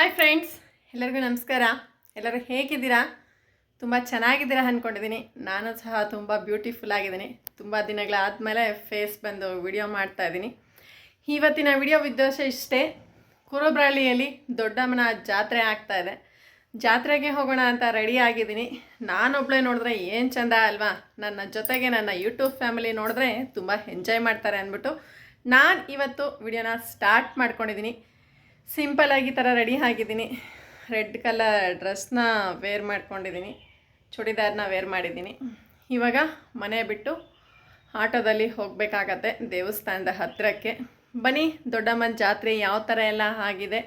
Hi friends ಎಲ್ಲರಿಗೂ ನಮಸ್ಕಾರ. ಎಲ್ಲರೂ ಹೇಗಿದ್ದೀರಾ? ತುಂಬ ಚೆನ್ನಾಗಿದ್ದೀರಾ ಅಂದ್ಕೊಂಡಿದ್ದೀನಿ ನಾನು ಸಹ ತುಂಬ ಬ್ಯೂಟಿಫುಲ್ ಆಗಿದ್ದೀನಿ. ತುಂಬ ದಿನಗಳಾದಮೇಲೆ ಫೇಸ್ ಬಂದು ವಿಡಿಯೋ ಮಾಡ್ತಾ ಇದ್ದೀನಿ. ಇವತ್ತಿನ ವಿಡಿಯೋ ಉದ್ದೇಶ ಇಷ್ಟೇ. ಕುರುಬ್ರಳ್ಳಿಯಲ್ಲಿ ದೊಡ್ಡಮ್ಮನ ಜಾತ್ರೆ ಆಗ್ತಾ ಇದೆ. ಜಾತ್ರೆಗೆ ಹೋಗೋಣ ಅಂತ ರೆಡಿ ಆಗಿದ್ದೀನಿ. ನಾನೊಬ್ಳೆ ನೋಡಿದ್ರೆ ಏನು ಚಂದ ಅಲ್ವಾ? ನನ್ನ ಜೊತೆಗೆ ನನ್ನ ಯೂಟ್ಯೂಬ್ ಫ್ಯಾಮಿಲಿ ನೋಡಿದ್ರೆ ತುಂಬ ಎಂಜಾಯ್ ಮಾಡ್ತಾರೆ ಅಂದ್ಬಿಟ್ಟು ನಾನು ಇವತ್ತು ವಿಡಿಯೋನ ಸ್ಟಾರ್ಟ್ ಮಾಡ್ಕೊಂಡಿದ್ದೀನಿ. ಸಿಂಪಲ್ ಆಗಿ ಈ ಥರ ರೆಡಿ ಆಗಿದ್ದೀನಿ. ರೆಡ್ ಕಲರ್ ಡ್ರೆಸ್ನ ವೇರ್ ಮಾಡ್ಕೊಂಡಿದ್ದೀನಿ. ಚೂಡಿದಾರನ್ನ ವೇರ್ ಮಾಡಿದ್ದೀನಿ. ಇವಾಗ ಮನೆ ಬಿಟ್ಟು ಆಟೋದಲ್ಲಿ ಹೋಗಬೇಕಾಗತ್ತೆ ದೇವಸ್ಥಾನದ ಹತ್ತಿರಕ್ಕೆ ಬನ್ನಿ, ದೊಡ್ಡಮ್ಮನ ಜಾತ್ರೆ ಯಾವ ಥರ ಎಲ್ಲ ಆಗಿದೆ.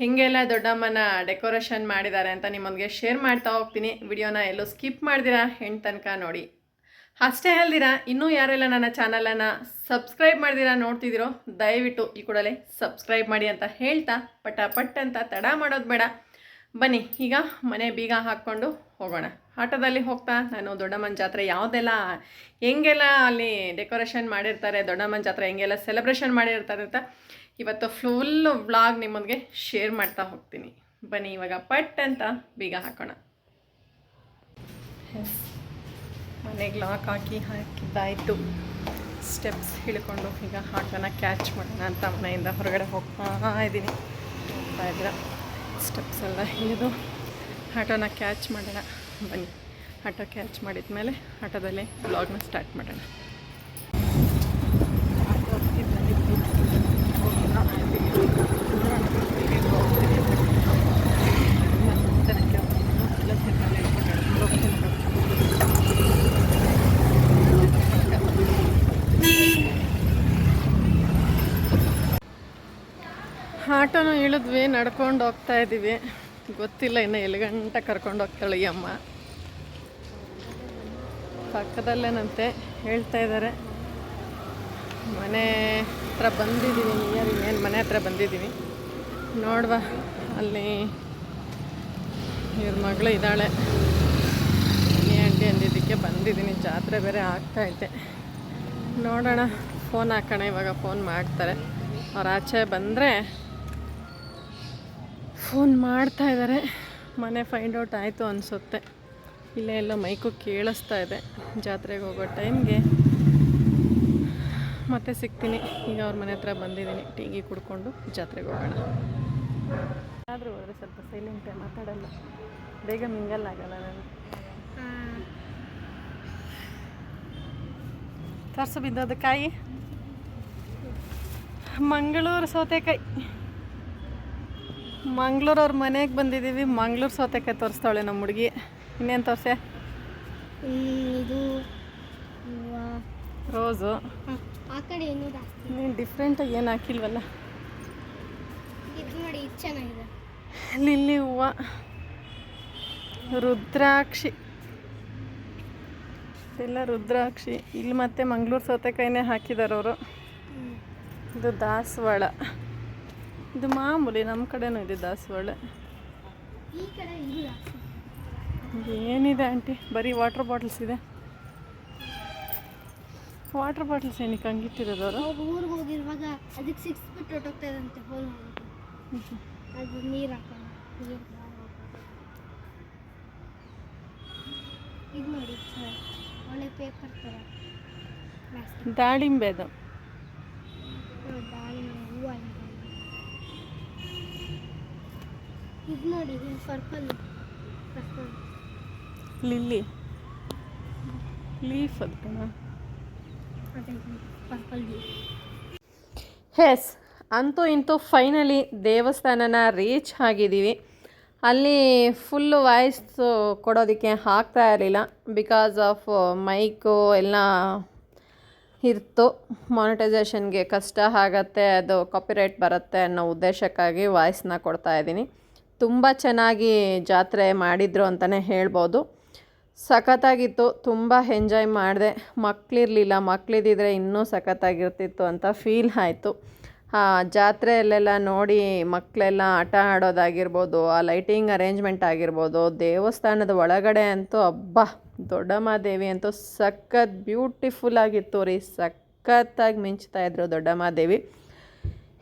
ಹೇಗೆಲ್ಲ ದೊಡ್ಡಮ್ಮನ ಡೆಕೋರೇಷನ್ ಮಾಡಿದ್ದಾರೆ ಅಂತ ನಿಮ್ಮೊಂದಿಗೆ ಶೇರ್ ಮಾಡ್ತಾ ಹೋಗ್ತೀನಿ. ವಿಡಿಯೋನ ಎಲ್ಲೂ ಸ್ಕಿಪ್ ಮಾಡಿದಿರಾ? ಹೆಣ್ಣು ತನಕ ನೋಡಿ. ಅಷ್ಟೇ ಅಲ್ದಿರ, ಇನ್ನೂ ಯಾರೆಲ್ಲ ನನ್ನ ಚಾನಲನ್ನು ಸಬ್ಸ್ಕ್ರೈಬ್ ಮಾಡಿದಿರಾ ನೋಡ್ತಿದ್ದೀರೋ ದಯವಿಟ್ಟು ಈ ಕೂಡಲೇ ಸಬ್ಸ್ಕ್ರೈಬ್ ಮಾಡಿ ಅಂತ ಹೇಳ್ತಾ ಪಟ ಪಟ್ ಅಂತ ತಡ ಮಾಡೋದು ಬೇಡ. ಬನ್ನಿ, ಈಗ ಮನೆ ಬೀಗ ಹಾಕ್ಕೊಂಡು ಹೋಗೋಣ. ಆಟೋದಲ್ಲಿ ಹೋಗ್ತಾ, ನಾನು ದೊಡ್ಡಮ್ಮನ ಜಾತ್ರೆ ಯಾವುದೆಲ್ಲ, ಹೆಂಗೆಲ್ಲ ಅಲ್ಲಿ ಡೆಕೋರೇಷನ್ ಮಾಡಿರ್ತಾರೆ, ದೊಡ್ಡಮ್ಮನ ಜಾತ್ರೆ ಹೆಂಗೆಲ್ಲ ಸೆಲೆಬ್ರೇಷನ್ ಮಾಡಿರ್ತಾರೆ ಅಂತ ಇವತ್ತು ಫುಲ್ಲು ವ್ಲಾಗ್ ನಿಮ್ಮೊಂದಿಗೆ ಶೇರ್ ಮಾಡ್ತಾ ಹೋಗ್ತೀನಿ. ಬನ್ನಿ, ಇವಾಗ ಪಟ್ ಅಂತ ಬೀಗ ಹಾಕೋಣ ಎಸ್ ಮನೆಗೆ ಲಾಕ್ ಹಾಕಿ ಹಾಕಿದ್ದಾಯಿತು. ಸ್ಟೆಪ್ಸ್ ಹಿಡ್ಕೊಂಡು ಈಗ ಆಟೋನ ಕ್ಯಾಚ್ ಮಾಡೋಣ ಅಂತ ಮನೆಯಿಂದ ಹೊರಗಡೆ ಹೋಗ್ತಾ ಇದ್ದೀನಿ. ಹೋಗ್ತಾ ಸ್ಟೆಪ್ಸ್ ಎಲ್ಲ ಹಿಡಿದು ಆಟೋನ ಕ್ಯಾಚ್ ಮಾಡೋಣ. ಬನ್ನಿ. ಆಟೋ ಕ್ಯಾಚ್ ಮಾಡಿದ ಮೇಲೆ ಆಟೋದಲ್ಲೇ ಬ್ಲಾಗ್ನ ಸ್ಟಾರ್ಟ್ ಮಾಡೋಣ ಆಟೋ ಹತ್ತಿ ಬಂದಿದ್ದು ಹೋಗೋಣ. ಮತ್ತೆ ಎಲ್ಲ ತಿರ್ಗಾಡಿ ಹಿಡ್ಕೊಂಡು ಹೋಗ್ತೀನಿ. ಆಟೋನ ಇಳಿದ್ವಿ ನಡ್ಕೊಂಡು ಹೋಗ್ತಾ ಇದ್ದೀವಿ ಗೊತ್ತಿಲ್ಲ ಇನ್ನು ಎಲ್ಲಿ ಗಂಟ ಕರ್ಕೊಂಡು ಹೋಗ್ತಾಳೆ ಈ ಅಮ್ಮ. ಪಕ್ಕದಲ್ಲೇನಂತೆ ಹೇಳ್ತಾ ಇದ್ದಾರೆ. ಮನೆ ಹತ್ರ ಬಂದಿದ್ದೀವಿ ನಿಯರ್ ಇನ್ನೇನು ಮನೆ ಹತ್ರ ಬಂದಿದ್ದೀವಿ. ನೋಡುವ, ಅಲ್ಲಿ ಇವ್ರ ಮಗಳು ಇದ್ದಾಳೆ. ಮನೆ ಆಂಟಿ ಅಂದಿದ್ದಕ್ಕೆ ಬಂದಿದ್ದೀನಿ. ಜಾತ್ರೆ ಬೇರೆ ಆಗ್ತಾ ಐತೆ. ನೋಡೋಣ ಫೋನ್ ಹಾಕೋಣ. ಇವಾಗ ಫೋನ್ ಮಾಡ್ತಾರೆ. ಅವ್ರು ಆಚೆ ಬಂದರೆ ಫೋನ್ ಮಾಡ್ತಾ ಇದ್ದಾರೆ. ಮನೆ ಫೈಂಡ್ ಔಟ್ ಆಯಿತು ಅನಿಸುತ್ತೆ. ಇಲ್ಲೇ ಎಲ್ಲ ಮೈಕು ಕೇಳಿಸ್ತಾ ಇದೆ. ಜಾತ್ರೆಗೆ ಹೋಗೋ ಟೈಮ್ಗೆ. ಮತ್ತೆ ಸಿಗ್ತೀನಿ. ಈಗ ಅವ್ರ ಮನೆ ಹತ್ರ ಬಂದಿದ್ದೀನಿ. ಟೀಗಿ ಕುಡ್ಕೊಂಡು ಜಾತ್ರೆಗೆ ಹೋಗೋಣ. ಆದರೂ ಹೋದರೆ ಸ್ವಲ್ಪ ಸೈಲೆಂಟೇ ಮಾತಾಡಲ್ಲ. ಬೇಗ ಮಿಂಗಲ್ ಆಗಲ್ಲ ನಾನು. ತರ್ಸು ಬಿದ್ದೋದು ಕಾಯಿ. ಮಂಗಳೂರು ಸೌತೆಕಾಯಿ. ಮಂಗಳೂರು ಅವ್ರ ಮನೆಗೆ ಬಂದಿದ್ದೀವಿ ಮಂಗ್ಳೂರು ಸೌತೆಕಾಯಿ ತೋರಿಸ್ತಾಳೆ ನಮ್ಮ ಹುಡುಗಿ. ಇನ್ನೇನು ತೋರಿಸೆ? ಇದು ರೋಸು. ಆ ಕಡೆ ಏನು ನೀನು ಡಿಫ್ರೆಂಟಾಗಿ ಏನು ಹಾಕಿಲ್ವಲ್ಲ? ಇದು ನೋಡಿ ಇದು ಚೆನ್ನಾಗಿದೆ. ಲಿಲ್ಲಿ ಹೂವು. ರುದ್ರಾಕ್ಷಿ. ಎಲ್ಲ ರುದ್ರಾಕ್ಷಿ. ಇಲ್ಲಿ ಮತ್ತೆ ಮಂಗ್ಳೂರು ಸೌತೆಕಾಯಿನೇ ಹಾಕಿದಾರವರು ಅವರು. ಇದು ದಾಸವಾಳ. ಇದು ಮಾಮೂಲಿ ನಮ್ಮ ಕಡೆನೂ ಇದೆ ದಾಸವಾಳ. ಏನಿದೆ ಆಂಟಿ? ಬರೀ ವಾಟರ್ ಬಾಟಲ್ಸ್ ಇದೆ. ವಾಟರ್ ಬಾಟಲ್ಸ್ ಏನಕ್ಕೆ ಹಂಗಿಟ್ಟಿರೋದು ಅವರು? ಊರಿಗೆ ಹೋಗಿರುವಾಗ ಅದಕ್ಕೆ ಸಿಕ್ಸ್ ಬಿಟ್ಟು ಹೊಟ್ಟೋಗ್ತಾ ಇದಂತೆ ಹೋಲ್ ಅದು ನೀರು ಹಾಕೋಣ ಇದು ನೋಡಿ ಸರ್ ಒಳ್ಳೆ ಪೇಪರ್ ಥರ ದಾಳಿಂಬೆ ಅದು. ದಾಳಿಂಬೆ ಹೂವು ಇದು ನೋಡಿ ಪರ್ಪಲ್ ಲಿಲ್ಲಿ. ಲೀಫ್ ಅದು ಕಣ. ಅದೇ ಪರ್ಪಲ್ ಎಸ್ ಅಂತೂ ಇಂತೂ ಫೈನಲಿ ದೇವಸ್ಥಾನನ ರೀಚ್ ಆಗಿದ್ದೀವಿ. ಅಲ್ಲಿ ಫುಲ್ಲು ವಾಯ್ಸ್ ಕೊಡೋದಕ್ಕೆ ಆಗ್ತಾ ಇರಲಿಲ್ಲ. ಬಿಕಾಸ್ ಆಫ್ ಮೈಕು ಎಲ್ಲ ಇರ್ತು. ಮಾನಿಟೈಸೇಷನ್ಗೆ ಕಷ್ಟ ಆಗತ್ತೆ ಅದು ಕಾಪಿರೈಟ್ ಬರುತ್ತೆ ಅನ್ನೋ ಉದ್ದೇಶಕ್ಕಾಗಿ ವಾಯ್ಸ್ನ ಕೊಡ್ತಾ ಇದ್ದೀನಿ. ತುಂಬ ಚೆನ್ನಾಗಿ ಜಾತ್ರೆ ಮಾಡಿದರು ಅಂತಲೇ ಹೇಳ್ಬೋದು. ಸಖತ್ತಾಗಿತ್ತು, ತುಂಬ ಎಂಜಾಯ್ ಮಾಡಿದೆ. ಮಕ್ಕಳಿರಲಿಲ್ಲ ಮಕ್ಕಳಿದ್ದಿದ್ರೆ ಇನ್ನೂ ಸಖತ್ತಾಗಿರ್ತಿತ್ತು ಅಂತ ಫೀಲ್ ಆಯಿತು. ಆ, ಜಾತ್ರೆಯಲ್ಲೆಲ್ಲ ನೋಡಿ ಮಕ್ಕಳೆಲ್ಲ ಆಟ ಆಡೋದಾಗಿರ್ಬೋದು, ಆ ಲೈಟಿಂಗ್ ಅರೇಂಜ್ಮೆಂಟ್ ಆಗಿರ್ಬೋದು, ದೇವಸ್ಥಾನದ ಒಳಗಡೆ ಅಂತೂ ಅಬ್ಬಾ ದೊಡ್ಡಮ್ಮ ದೇವಿ ಅಂತೂ ಸಖತ್ ಬ್ಯೂಟಿಫುಲ್ ಆಗಿತ್ತು ರೀ. ಸಖತ್ತಾಗಿ ಮಿಂಚ್ತಾ ಇದ್ರು ದೊಡ್ಡಮ್ಮ ದೇವಿ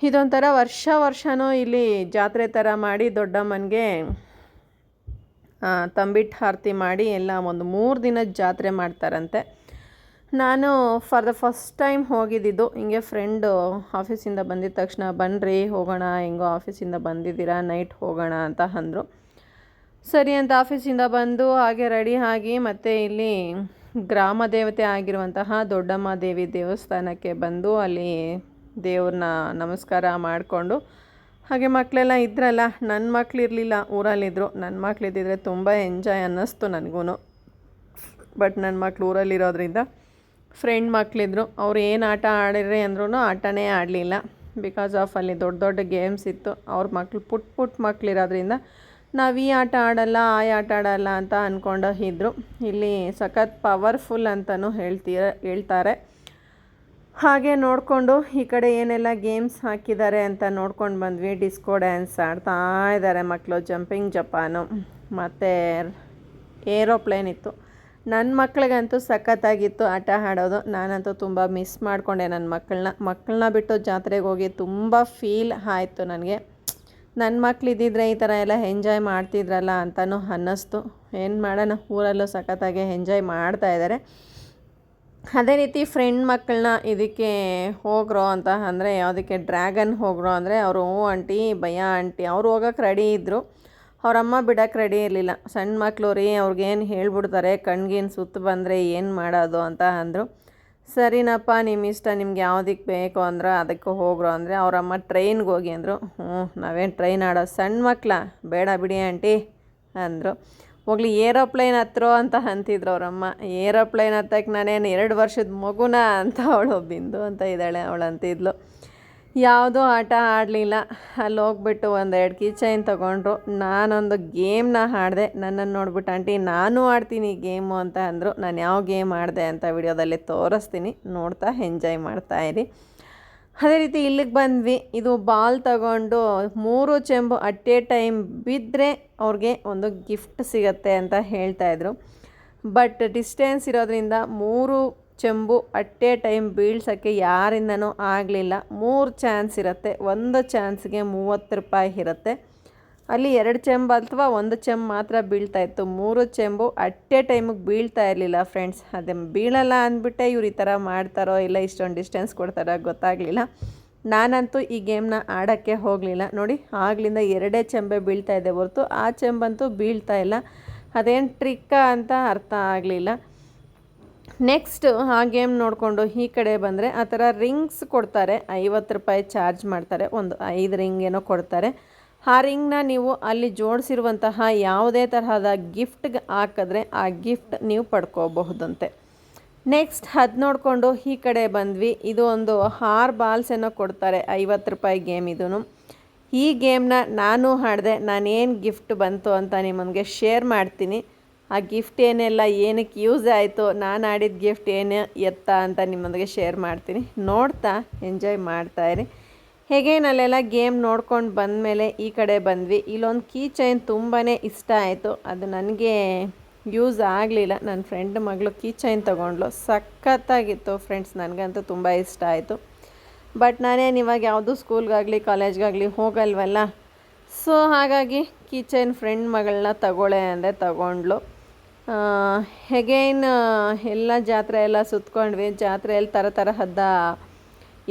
ಇದೊಂಥರ ವರ್ಷ ವರ್ಷವೂ ಇಲ್ಲಿ ಜಾತ್ರೆ ಥರ ಮಾಡಿ ದೊಡ್ಡಮ್ಮನಿಗೆ ತಂಬಿಟ್ಟು ಆರತಿ ಮಾಡಿ ಎಲ್ಲ ಒಂದು ಮೂರು ದಿನದ ಜಾತ್ರೆ ಮಾಡ್ತಾರಂತೆ. ನಾನು ಫಾರ್ ದ ಫಸ್ಟ್ ಟೈಮ್ ಹೋಗಿದ್ದಿದ್ದು, ಹಿಂಗೆ ಫ್ರೆಂಡು ಆಫೀಸಿಂದ ಬಂದಿದ್ದ ತಕ್ಷಣ ಬನ್ನಿರಿ ಹೋಗೋಣ, ಹೆಂಗೋ ಆಫೀಸಿಂದ ಬಂದಿದ್ದೀರಾ, ನೈಟ್ ಹೋಗೋಣ ಅಂತ ಅಂದರು. ಸರಿ ಅಂತ ಆಫೀಸಿಂದ ಬಂದು ಹಾಗೆ ರೆಡಿ ಆಗಿ ಮತ್ತು ಇಲ್ಲಿ ಗ್ರಾಮ ದೇವತೆ ಆಗಿರುವಂತಹ ದೊಡ್ಡಮ್ಮ ದೇವಿ ದೇವಸ್ಥಾನಕ್ಕೆ ಬಂದು ಅಲ್ಲಿ ದೇವ್ರನ್ನ ನಮಸ್ಕಾರ ಮಾಡಿಕೊಂಡು. ಹಾಗೆ ಮಕ್ಕಳೆಲ್ಲ ಇದ್ರಲ್ಲ ನನ್ನ ಮಕ್ಳು ಇರಲಿಲ್ಲ ಊರಲ್ಲಿದ್ದರು ನನ್ನ ಮಕ್ಳು ಇದ್ದಿದ್ರೆ ತುಂಬ ಎಂಜಾಯ್ ಅನ್ನಿಸ್ತು ನನಗೂ ಬಟ್ ನನ್ನ ಮಕ್ಳು ಊರಲ್ಲಿರೋದ್ರಿಂದ ಫ್ರೆಂಡ್ ಮಕ್ಕಳಿದ್ರು ಅವ್ರು ಏನು ಆಟ ಆಡಿರಿ ಅಂದ್ರೂ ಆಟನೇ ಆಡಲಿಲ್ಲ. ಬಿಕಾಸ್ ಆಫ್ ಅಲ್ಲಿ ದೊಡ್ಡ ದೊಡ್ಡ ಗೇಮ್ಸ್ ಇತ್ತು. ಅವ್ರ ಮಕ್ಳು ಪುಟ್ ಪುಟ್ ಮಕ್ಕಳಿರೋದ್ರಿಂದ ನಾವು ಈ ಆಟ ಆಡಲ್ಲ, ಆ ಆಟ ಆಡಲ್ಲ ಅಂತ ಅಂದ್ಕೊಂಡು ಇದ್ದರು ಇಲ್ಲಿ ಸಖತ್ ಪವರ್ಫುಲ್ ಅಂತಲೂ ಹೇಳ್ತೀರ, ಹೇಳ್ತಾರೆ. ಹಾಗೆ ನೋಡಿಕೊಂಡು ಈ ಕಡೆ ಏನೆಲ್ಲ ಗೇಮ್ಸ್ ಹಾಕಿದ್ದಾರೆ ಅಂತ ನೋಡ್ಕೊಂಡು ಬಂದ್ವಿ. ಡಿಸ್ಕೋ ಡ್ಯಾನ್ಸ್ ಆಡ್ತಾ ಇದ್ದಾರೆ ಮಕ್ಕಳು ಜಂಪಿಂಗ್ ಜಪಾನು ಮತ್ತು ಏರೋಪ್ಲೇನ್ ಇತ್ತು. ನನ್ನ ಮಕ್ಕಳಿಗಂತೂ ಸಖತ್ತಾಗಿತ್ತು ಆಟ ಆಡೋದು. ನಾನಂತೂ ತುಂಬ ಮಿಸ್ ಮಾಡಿಕೊಂಡೆ ನನ್ನ ಮಕ್ಕಳನ್ನ ಮಕ್ಕಳನ್ನ ಬಿಟ್ಟು ಜಾತ್ರೆಗೆ ಹೋಗಿ ತುಂಬ ಫೀಲ್ ಆಯಿತು ನನಗೆ. ನನ್ನ ಮಕ್ಳು ಇದ್ದಿದ್ರೆ ಈ ಥರ ಎಲ್ಲ ಎಂಜಾಯ್ ಮಾಡ್ತಿದ್ರಲ್ಲ ಅಂತಲೂ ಅನ್ನಿಸ್ತು. ಏನು ಮಾಡೋಣ? ಊರಲ್ಲೂ ಸಖತ್ತಾಗಿ ಎಂಜಾಯ್ ಮಾಡ್ತಾ ಇದ್ದಾರೆ. ಅದೇ ರೀತಿ ಫ್ರೆಂಡ್ ಮಕ್ಕಳನ್ನ ಇದಕ್ಕೆ ಹೋಗ್ರೋ ಅಂತ ಅಂದರೆ ಯಾವುದಕ್ಕೆ ಡ್ರ್ಯಾಗನ್ ಹೋಗ್ರೋ ಅಂದರೆ ಅವರು ಹ್ಞೂ ಆಂಟಿ ಭಯ ಆಂಟಿ ಅವ್ರು ಹೋಗೋಕೆ ರೆಡಿ ಇದ್ದರು ಅವರಮ್ಮ ಬಿಡೋಕೆ ರೆಡಿ ಇರಲಿಲ್ಲ. ಸಣ್ಣ ಮಕ್ಕಳು ರೀ ಅವ್ರಿಗೇನು ಹೇಳ್ಬಿಡ್ತಾರೆ, ಕಣ್ಗೇನು ಸುತ್ತು ಬಂದರೆ ಏನು ಮಾಡೋದು ಅಂತ ಅಂದರು. ಸರಿನಪ್ಪ ನಿಮ್ಮ ಇಷ್ಟ, ನಿಮ್ಗೆ ಯಾವುದಕ್ಕೆ ಬೇಕು ಅಂದ್ರೆ ಅದಕ್ಕೆ ಹೋಗ್ರು. ಅಂದರೆ ಅವರಮ್ಮ ಟ್ರೈನ್ಗೆ ಹೋಗಿ ಅಂದರು. ಹ್ಞೂ ನಾವೇನು ಟ್ರೈನ್ ಆಡೋ ಸಣ್ಣ ಮಕ್ಕಳ ಬೇಡ ಬಿಡಿ ಆಂಟಿ ಅಂದರು. ಹೋಗ್ಲಿ, ಏರೋಪ್ಲೇನ್ ಹತ್ರೋ ಅಂತ ಅಂತಿದ್ರು ಅವರಮ್ಮ. ಏರೋಪ್ಲೇನ್ ಹತ್ತಕ್ಕೆ ನಾನೇನು ಎರಡು ವರ್ಷದ ಮಗುನ ಅಂತ ಅವಳು ಬಿಂದು ಅಂತ ಇದ್ದಾಳೆ, ಅವಳು ಅಂತಿದ್ಲು. ಯಾವುದೂ ಆಟ ಆಡಲಿಲ್ಲ. ಅಲ್ಲಿ ಹೋಗ್ಬಿಟ್ಟು ಒಂದೆರಡು ಕಿಚೈನ್ ತೊಗೊಂಡ್ರು. ನಾನೊಂದು ಗೇಮ್ನ ಆಡಿದೆ. ನನ್ನನ್ನು ನೋಡ್ಬಿಟ್ಟು ಆಂಟಿ, ನಾನು ಆಡ್ತೀನಿ ಗೇಮು ಅಂತ ಅಂದರು. ನಾನು ಯಾವ ಗೇಮ್ ಆಡಿದೆ ಅಂತ ವಿಡಿಯೋದಲ್ಲಿ ತೋರಿಸ್ತೀನಿ. ನೋಡ್ತಾ ಎಂಜಾಯ್ ಮಾಡ್ತಾಯಿರಿ ಅದೇ ರೀತಿ ಇಲ್ಲಿಗೆ ಬಂದ್ವಿ. ಇದು ಬಾಲ್ ತಗೊಂಡು ಮೂರು ಚೆಂಬು ಅಟ್ ಎ ಟೈಮ್ ಬಿದ್ದರೆ ಅವ್ರಿಗೆ ಒಂದು ಗಿಫ್ಟ್ ಸಿಗತ್ತೆ ಅಂತ ಹೇಳ್ತಾಯಿದ್ರು ಬಟ್ ಡಿಸ್ಟೆನ್ಸ್ ಇರೋದ್ರಿಂದ ಮೂರು ಚೆಂಬು ಅಟ್ ಎ ಟೈಮ್ ಬೀಳ್ಸೋಕ್ಕೆ ಯಾರಿಂದನೂ ಆಗಲಿಲ್ಲ. ಮೂರು ಚಾನ್ಸ್ ಇರುತ್ತೆ. ಒಂದು ಚಾನ್ಸ್ಗೆ ಮೂವತ್ತು ರೂಪಾಯಿ ಇರುತ್ತೆ. ಅಲ್ಲಿ ಎರಡು ಚೆಂಬು ಅಥವಾ ಒಂದು ಚೆಂಬು ಮಾತ್ರ ಬೀಳ್ತಾ ಇತ್ತು. ಮೂರು ಚೆಂಬು ಅಟ್ ಎ ಟೈಮಿಗೆ ಬೀಳ್ತಾ ಇರಲಿಲ್ಲ ಫ್ರೆಂಡ್ಸ್ ಅದೇ ಬೀಳಲ್ಲ ಅಂದ್ಬಿಟ್ಟೆ ಇವ್ರು ಈ ಥರ ಮಾಡ್ತಾರೋ ಇಲ್ಲ ಇಷ್ಟೊಂದು ಡಿಸ್ಟೆನ್ಸ್ ಕೊಡ್ತಾರೋ ಗೊತ್ತಾಗಲಿಲ್ಲ. ನಾನಂತೂ ಈ ಗೇಮ್ನ ಆಡೋಕ್ಕೆ ಹೋಗಲಿಲ್ಲ. ನೋಡಿ, ಆಗಲಿಂದ ಎರಡೇ ಚೆಂಬೆ ಬೀಳ್ತಾ ಇದೆ ಹೊರತು ಆ ಚೆಂಬಂತೂ ಬೀಳ್ತಾ ಇಲ್ಲ. ಅದೇನು ಟ್ರಿಕ್ಕ ಅಂತ ಅರ್ಥ ಆಗಲಿಲ್ಲ. ನೆಕ್ಸ್ಟ್ ಆ ಗೇಮ್ ನೋಡಿಕೊಂಡು ಈ ಕಡೆ ಬಂದರೆ ಆ ಥರ ರಿಂಗ್ಸ್ ಕೊಡ್ತಾರೆ. ಐವತ್ತು ರೂಪಾಯಿ ಚಾರ್ಜ್ ಮಾಡ್ತಾರೆ. ಒಂದು ಐದು ರಿಂಗ್ ಏನೋ ಕೊಡ್ತಾರೆ. ಆ ರಿಂಗ್ನ ನೀವು ಅಲ್ಲಿ ಜೋಡಿಸಿರುವಂತಹ ಯಾವುದೇ ತರಹದ ಗಿಫ್ಟ್ಗೆ ಹಾಕಿದ್ರೆ ಆ ಗಿಫ್ಟ್ ನೀವು ಪಡ್ಕೋಬಹುದಂತೆ. ನೆಕ್ಸ್ಟ್ ಅದು ನೋಡಿಕೊಂಡು ಈ ಕಡೆ ಬಂದ್ವಿ. ಇದು ಒಂದು ಹಾರ್ ಬಾಲ್ಸ್ ಏನೋ ಕೊಡ್ತಾರೆ, ಐವತ್ತು ರೂಪಾಯಿ ಗೇಮ್ ಇದೂ ಈ ಗೇಮ್ನ ನಾನು ಆಡಿದೆ ನಾನೇನು ಗಿಫ್ಟ್ ಬಂತು ಅಂತ ನಿಮಗೆ ಶೇರ್ ಮಾಡ್ತೀನಿ. ಆ ಗಿಫ್ಟ್ ಏನೆಲ್ಲ ಏನಕ್ಕೆ ಯೂಸ್ ಆಯಿತು, ನಾನು ಆಡಿದ ಗಿಫ್ಟ್ ಏನು ಎತ್ತ ಅಂತ ನಿಮ್ಮೊಂದಿಗೆ ಶೇರ್ ಮಾಡ್ತೀನಿ. ನೋಡ್ತಾ ಎಂಜಾಯ್ ಮಾಡ್ತಾಯಿರಿ ಹೇಗೆ ಅಲ್ಲೆಲ್ಲ ಗೇಮ್ ನೋಡ್ಕೊಂಡು ಬಂದಮೇಲೆ ಈ ಕಡೆ ಬಂದ್ವಿ. ಇಲ್ಲೊಂದು ಕೀ ಚೈನ್ ತುಂಬಾ ಇಷ್ಟ ಆಯಿತು. ಅದು ನನಗೆ ಯೂಸ್ ಆಗಲಿಲ್ಲ. ನನ್ನ ಫ್ರೆಂಡ್ ಮಗಳು ಕೀ ಚೈನ್ ತೊಗೊಂಡ್ಲು ಸಖತ್ತಾಗಿತ್ತು ಫ್ರೆಂಡ್ಸ್, ನನಗಂತೂ ತುಂಬ ಇಷ್ಟ ಆಯಿತು. ಬಟ್ ನಾನೇನು ಇವಾಗ ಯಾವುದು ಸ್ಕೂಲ್ಗಾಗಲಿ, ಕಾಲೇಜ್ಗಾಗಲಿ ಹೋಗಲ್ವಲ್ಲ? ಸೊ, ಹಾಗಾಗಿ ಕೀ ಚೈನ್ ಫ್ರೆಂಡ್ ಮಗಳನ್ನ ತಗೊಳ್ಳೆ ಅಂದರೆ ತಗೊಂಡ್ಲು ಹೇಗೇನು, ಎಲ್ಲ ಜಾತ್ರೆ ಎಲ್ಲ ಸುತ್ಕೊಂಡ್ವಿ. ಜಾತ್ರೆಯಲ್ಲಿ ಥರ ತರಹದ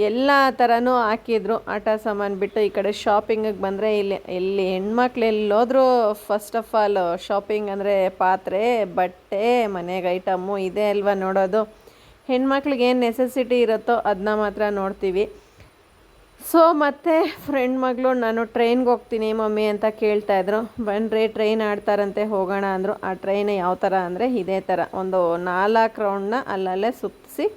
ಎಲ್ಲ ಥರನೂ ಹಾಕಿದ್ರು. ಆಟ ಸಾಮಾನು ಬಿಟ್ಟು ಈ ಕಡೆ ಶಾಪಿಂಗಿಗೆ ಬಂದರೆ ಇಲ್ಲಿ ಇಲ್ಲಿ ಹೆಣ್ಮಕ್ಳು ಎಲ್ಲೋದ್ರೂ ಫಸ್ಟ್ ಆಫ್ ಆಲ್ ಶಾಪಿಂಗ್ ಅಂದರೆ ಪಾತ್ರೆ, ಬಟ್ಟೆ, ಮನೆಗೆ ಐಟಮ್ಮು ಇದೆ ಅಲ್ವಾ ನೋಡೋದು. ಹೆಣ್ಮಕ್ಳಿಗೆ ಏನು ನೆಸೆಸಿಟಿ ಇರುತ್ತೋ ಅದನ್ನ ಮಾತ್ರ ನೋಡ್ತೀವಿ. ಸೊ ಮತ್ತೆ ಫ್ರೆಂಡ್ ಮಗಳು, ನಾನು ಟ್ರೈನ್ಗೆ ಹೋಗ್ತೀನಿ ಮಮ್ಮಿ ಅಂತ ಕೇಳ್ತಾಯಿದ್ರು ಬಂದರೆ ಟ್ರೈನ್ ಆಡ್ತಾರಂತೆ, ಹೋಗೋಣ ಅಂದರು. ಆ ಟ್ರೈನ್ ಯಾವ ಥರ ಅಂದರೆ ಇದೇ ಥರ ಒಂದು ನಾಲ್ಕು ರೌಂಡ್ನ ಅಲ್ಲಲ್ಲೇ ಸುತ್ತಿಸಿ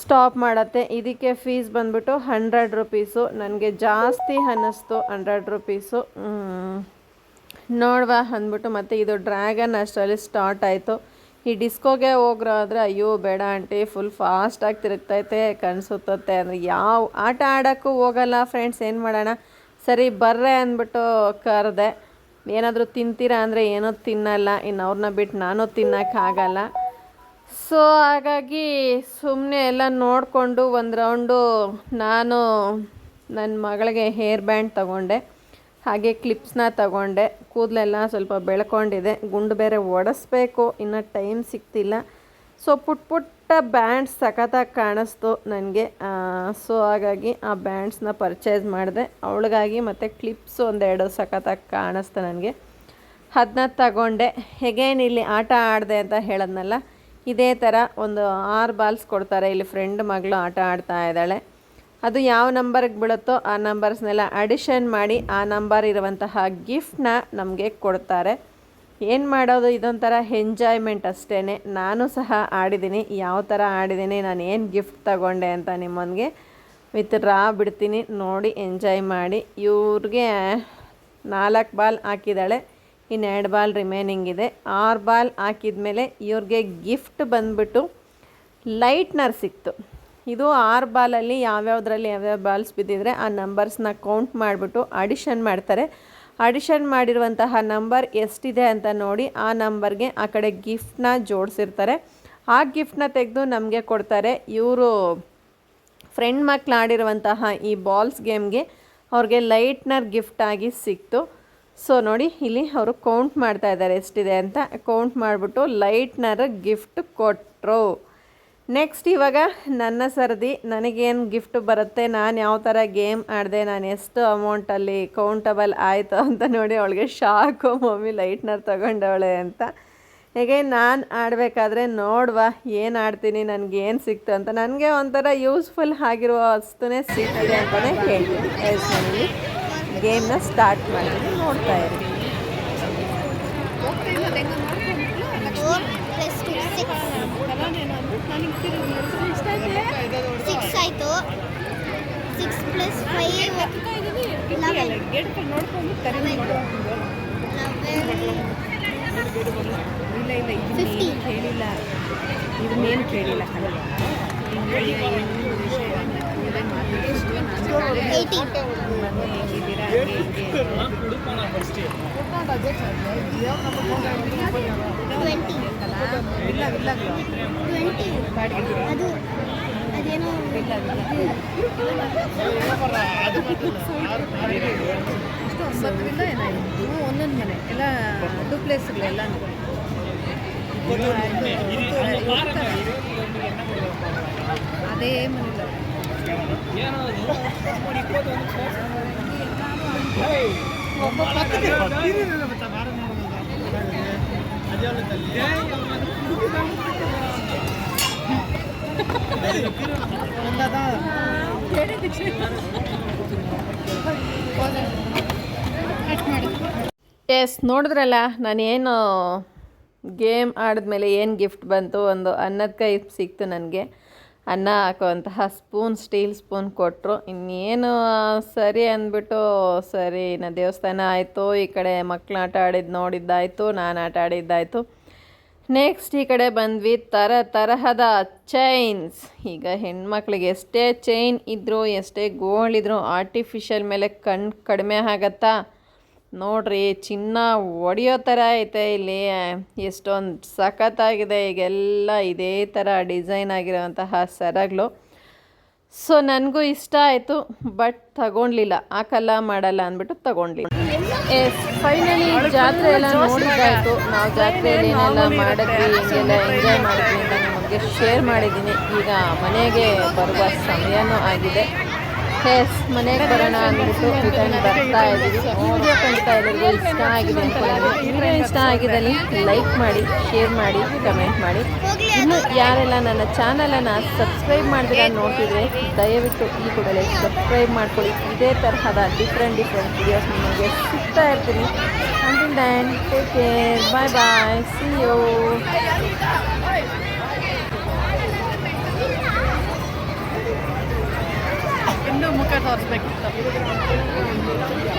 ಸ್ಟಾಪ್ ಮಾಡತ್ತೆ. ಇದಕ್ಕೆ ಫೀಸ್ ಬಂದ್ಬಿಟ್ಟು ಹಂಡ್ರೆಡ್ ರುಪೀಸು ನನಗೆ ಜಾಸ್ತಿ ಅನ್ನಿಸ್ತು ಹಂಡ್ರೆಡ್ ರುಪೀಸು ನೋಡುವ ಅಂದ್ಬಿಟ್ಟು ಮತ್ತು ಇದು ಡ್ರ್ಯಾಗನ್ ಅಷ್ಟರಲ್ಲಿ ಸ್ಟಾರ್ಟ್ ಆಯಿತು. ಈ ಡಿಸ್ಕೋಗೆ ಹೋಗ್ರಾದ್ರೆ ಅಯ್ಯೋ ಬೇಡ ಆಂಟಿ ಫುಲ್ ಫಾಸ್ಟಾಗಿ ತಿರುಗ್ತೈತೆ ಕಣ್ಸುತ್ತತ್ತೆ. ಅಂದರೆ ಯಾವ ಆಟ ಆಡೋಕ್ಕೂ ಹೋಗಲ್ಲ ಫ್ರೆಂಡ್ಸ್ ಏನು ಮಾಡೋಣ? ಸರಿ, ಬರ್ರೆ ಅಂದ್ಬಿಟ್ಟು ಕರೆದೆ. ಏನಾದರೂ ತಿಂತೀರಾ ಅಂದರೆ ಏನೂ ತಿನ್ನಲ್ಲ. ಇನ್ನು ಅವ್ರನ್ನ ಬಿಟ್ಟು ನಾನು ತಿನ್ನೋಕ್ಕಾಗಲ್ಲ. ಸೊ ಹಾಗಾಗಿ ಸುಮ್ಮನೆ ಎಲ್ಲ ನೋಡಿಕೊಂಡು ಒಂದು ರೌಂಡು ನಾನು ನನ್ನ ಮಗಳಿಗೆ ಹೇರ್ ಬ್ಯಾಂಡ್ ತಗೊಂಡೆ, ಹಾಗೆ ಕ್ಲಿಪ್ಸ್ನ ತಗೊಂಡೆ. ಕೂದಲೆಲ್ಲ ಸ್ವಲ್ಪ ಬೆಳ್ಕೊಂಡಿದೆ. ಗುಂಡು ಬೇರೆ ಒಡಿಸ್ಬೇಕು, ಇನ್ನು ಟೈಮ್ ಸಿಗ್ತಿಲ್ಲ. ಸೊ ಪುಟ್ ಪುಟ್ಟ ಬ್ಯಾಂಡ್ಸ್ ಸಖತ್ತಾಗಿ ಕಾಣಿಸ್ತು ನನಗೆ. ಸೊ ಹಾಗಾಗಿ ಆ ಬ್ಯಾಂಡ್ಸ್ನ ಪರ್ಚೇಸ್ ಮಾಡಿದೆ. ಅವಳಿಗಾಗಿ ಮತ್ತು ಕ್ಲಿಪ್ಸ್ ಒಂದೆರಡು ಸಖತ್ತಾಗಿ ಕಾಣಿಸ್ತು ನನಗೆ. ಅದನ್ನ ತಗೊಂಡೆ. ಹೇಗೇನು ಇಲ್ಲಿ ಆಟ ಆಡಿದೆ ಅಂತ ಹೇಳದ್ನಲ್ಲ ಇದೇ ಥರ ಒಂದು ಆರು ಬಾಲ್ಸ್ ಕೊಡ್ತಾರೆ. ಇಲ್ಲಿ ಫ್ರೆಂಡ್ ಮಗಳು ಆಟ ಆಡ್ತಾ ಇದ್ದಾಳೆ. ಅದು ಯಾವ ನಂಬರ್ಗೆ ಬೀಳುತ್ತೋ ಆ ನಂಬರ್ಸ್ನೆಲ್ಲ ಅಡಿಷನ್ ಮಾಡಿ ಆ ನಂಬರ್ ಇರುವಂತಹ ಗಿಫ್ಟ್ನ ನಮಗೆ ಕೊಡ್ತಾರೆ. ಏನು ಮಾಡೋದು? ಇದೊಂಥರ ಎಂಜಾಯ್ಮೆಂಟ್ ಅಷ್ಟೇ ನಾನು ಸಹ ಆಡಿದ್ದೀನಿ. ಯಾವ ಥರ ಆಡಿದ್ದೀನಿ? ನಾನು ಏನು ಗಿಫ್ಟ್ ತಗೊಂಡೆ ಅಂತ ನಿಮ್ಮೊಂದಿಗೆ ವಿತ್ ರಾ ಬಿಡ್ತೀನಿ. ನೋಡಿ ಎಂಜಾಯ್ ಮಾಡಿ. ಇವ್ರಿಗೆ ನಾಲ್ಕು ಬಾಲ್ ಹಾಕಿದ್ದಾಳೆ. ಇನ್ನು ಎರಡು ಬಾಲ್ ರಿಮೈನಿಂಗ್ ಇದೆ. ಆರು ಬಾಲ್ ಹಾಕಿದ ಮೇಲೆ ಇವ್ರಿಗೆ ಗಿಫ್ಟ್ ಬಂದ್ಬಿಟ್ಟು ಲೈಟ್ನರ್ ಸಿಕ್ತು. ಇದು ಆರು ಬಾಲಲ್ಲಿ ಯಾವ್ಯಾವುದ್ರಲ್ಲಿ ಯಾವ್ಯಾವ ಬಾಲ್ಸ್ ಬಿದ್ದಿದ್ರೆ ಆ ನಂಬರ್ಸ್ನ ಕೌಂಟ್ ಮಾಡಿಬಿಟ್ಟು ಅಡಿಷನ್ ಮಾಡ್ತಾರೆ. ಅಡಿಷನ್ ಮಾಡಿರುವಂತಹ ನಂಬರ್ ಎಷ್ಟಿದೆ ಅಂತ ನೋಡಿ ಆ ನಂಬರ್ಗೆ ಆ ಕಡೆ ಗಿಫ್ಟನ್ನ ಜೋಡಿಸಿರ್ತಾರೆ. ಆ ಗಿಫ್ಟನ್ನ ತೆಗೆದು ನಮಗೆ ಕೊಡ್ತಾರೆ ಇವರು ಫ್ರೆಂಡ್ ಮಕ್ಕಳು ಆಡಿರುವಂತಹ ಈ ಬಾಲ್ಸ್ ಗೇಮ್ಗೆ ಅವ್ರಿಗೆ ಲೈಟ್ನರ್ ಗಿಫ್ಟಾಗಿ ಸಿಕ್ತು. ಸೊ ನೋಡಿ, ಇಲ್ಲಿ ಅವರು ಕೌಂಟ್ ಮಾಡ್ತಾ ಇದ್ದಾರೆ ಎಷ್ಟಿದೆ ಅಂತ. ಕೌಂಟ್ ಮಾಡಿಬಿಟ್ಟು ಲೈಟ್ನರ್ ಗಿಫ್ಟ್ ಕೊಟ್ಟರು ನೆಕ್ಸ್ಟ್ ಇವಾಗ ನನ್ನ ಸರದಿ, ನನಗೇನು ಗಿಫ್ಟ್ ಬರುತ್ತೆ? ನಾನು ಯಾವ ಥರ ಗೇಮ್ ಆಡಿದೆ? ನಾನು ಎಷ್ಟು ಅಮೌಂಟಲ್ಲಿ ಕೌಂಟಬಲ್ ಆಯಿತು ಅಂತ ನೋಡಿ, ಅವಳಿಗೆ ಶಾಕು ಮಮ್ಮಿ ಲೈಟ್ನರ್ ತಗೊಂಡವಳೆ ಅಂತ. ಹೇಗೆ, ನಾನು ಆಡಬೇಕಾದ್ರೆ ನೋಡುವ, ಏನು ಆಡ್ತೀನಿ ನನಗೆ ಏನು ಸಿಕ್ತು ಅಂತ. ನನಗೆ ಒಂಥರ ಯೂಸ್ಫುಲ್ ಆಗಿರುವ ವಸ್ತುನೇ ಸಿಕ್ಕಿದೆ ಅಂತಲೇ ಹೇಳ್ತೀನಿ. ಗೇಮ್ನ ಸ್ಟಾರ್ಟ್ ಮಾಡಿದ್ರು ನೋಡ್ತಾ ಇರಿ. ಸಿಕ್ಸ್ ಆಯಿತು six plus five eleven fifty ಕೇಳಿಲ್ಲ ಇದನ್ನೇನು ಕೇಳಿಲ್ಲ ಏಯ್ಟಿ ಟ್ವೆಂಟಿ ಟ್ವೆಂಟಿ ಅದು ಅದೇನೋ ಒಂದೊಂದು ಮನೆ ಎಲ್ಲ ಡೂಪ್ಲೇಸ್ಗಳೆಲ್ಲ ಅದೇ ಮನೆ ಎಸ್ ನೋಡಿದ್ರಲ್ಲ ನಾನೇನು ಗೇಮ್ ಆಡಿದ್ಮೇಲೆ ಏನು ಗಿಫ್ಟ್ ಬಂತು ಒಂದು ಅನ್ನದ ಕೈ ಸಿಕ್ತು ನನಗೆ. ಅನ್ನ ಹಾಕುವಂತಹ ಸ್ಪೂನ್, ಸ್ಟೀಲ್ ಸ್ಪೂನ್ ಕೊಟ್ಟರು ಇನ್ನೇನು ಸರಿ ಅಂದ್ಬಿಟ್ಟು, ಸರಿ, ಇನ್ನು ದೇವಸ್ಥಾನ ಆಯಿತು, ಈ ಕಡೆ ಮಕ್ಳು ಆಟ ಆಡಿದ್ದು ನೋಡಿದ್ದಾಯಿತು, ನಾನು ಆಟ ಆಡಿದ್ದಾಯಿತು. ನೆಕ್ಸ್ಟ್ ಈ ಕಡೆ ಬಂದ್ವಿ, ತರ ತರಹದ ಚೈನ್ಸ್ ಈಗ ಹೆಣ್ಮಕ್ಳಿಗೆ ಎಷ್ಟೇ ಚೈನ್ ಇದ್ದರೂ ಎಷ್ಟೇ ಗೋಲ್ಡ್ ಆರ್ಟಿಫಿಷಿಯಲ್ ಮೇಲೆ ಕಣ್ಣು ಕಡಿಮೆ ಆಗತ್ತಾ? ನೋಡ್ರಿ, ಚಿನ್ನ ಒಡೆಯೋ ಥರ ಐತೆ ಇಲ್ಲಿ. ಎಷ್ಟೊಂದು ಸಖತ್ತಾಗಿದೆ. ಈಗೆಲ್ಲ ಇದೇ ಥರ ಡಿಸೈನ್ ಆಗಿರೋವಂತಹ ಸರಗಳು. ಸೊ, ನನಗೂ ಇಷ್ಟ ಆಯಿತು, ಬಟ್ ತಗೊಳ್ಲಿಲ್ಲ ಹಾಕಲ್ಲ ಮಾಡಲ್ಲ ಅಂದ್ಬಿಟ್ಟು ತಗೊಂಡ್ಲಿಲ್ಲ. ಎಸ್, ಫೈನಲಿ ಜಾತ್ರೆ ಎಲ್ಲ ನೋಡಿದ್ದಾಯಿತು ನಾವು ಜಾತ್ರೆಯಲ್ಲಿ ಏನೆಲ್ಲ ಮಾಡಿದ್ವಿ, ಹಿಂಗೆಲ್ಲ ಎಂಜಾಯ್ ಮಾಡಿದ್ವಿ ಅಂತ ನಿಮಗೆ ಶೇರ್ ಮಾಡಿದ್ದೀನಿ. ಈಗ ಮನೆಗೆ ಬರುವ ಸಮಯನೂ ಆಗಿದೆ. ಎಸ್ ಮನೆಗೆ ಬರೋಣ ಅಂದ್ಬಿಟ್ಟು ರಿಟರ್ನ್ ಬರ್ತಾ ಇದ್ದೀವಿ. ವಿಡಿಯೋ ಖಂಡಿತ ಎಲ್ಲರಿಗೂ ಇಷ್ಟ ಆಗಿದೆ ಈ ವಿಡಿಯೋ ಇಷ್ಟ ಆಗಿದ್ದಲ್ಲಿ ಲೈಕ್ ಮಾಡಿ ಶೇರ್ ಮಾಡಿ ಕಮೆಂಟ್ ಮಾಡಿ. ಇನ್ನು ಯಾರೆಲ್ಲ ನನ್ನ ಚಾನಲನ್ನು ಸಬ್ಸ್ಕ್ರೈಬ್ ಮಾಡಿದ್ರೆ ನೋಡ್ತಿದ್ರೆ ದಯವಿಟ್ಟು ಈ ಕೂಡಲೇ ಸಬ್ಸ್ಕ್ರೈಬ್ ಮಾಡ್ಕೊಳ್ಳಿ. ಇದೇ ತರಹದ ಡಿಫ್ರೆಂಟ್ ಡಿಫ್ರೆಂಟ್ ವಿಡಿಯೋಸ್ ನಿಮಗೆ ಸಿಗ್ತಾ ಇರ್ತೀನಿ. Until then take care bye bye see you respect ਕੀਤਾ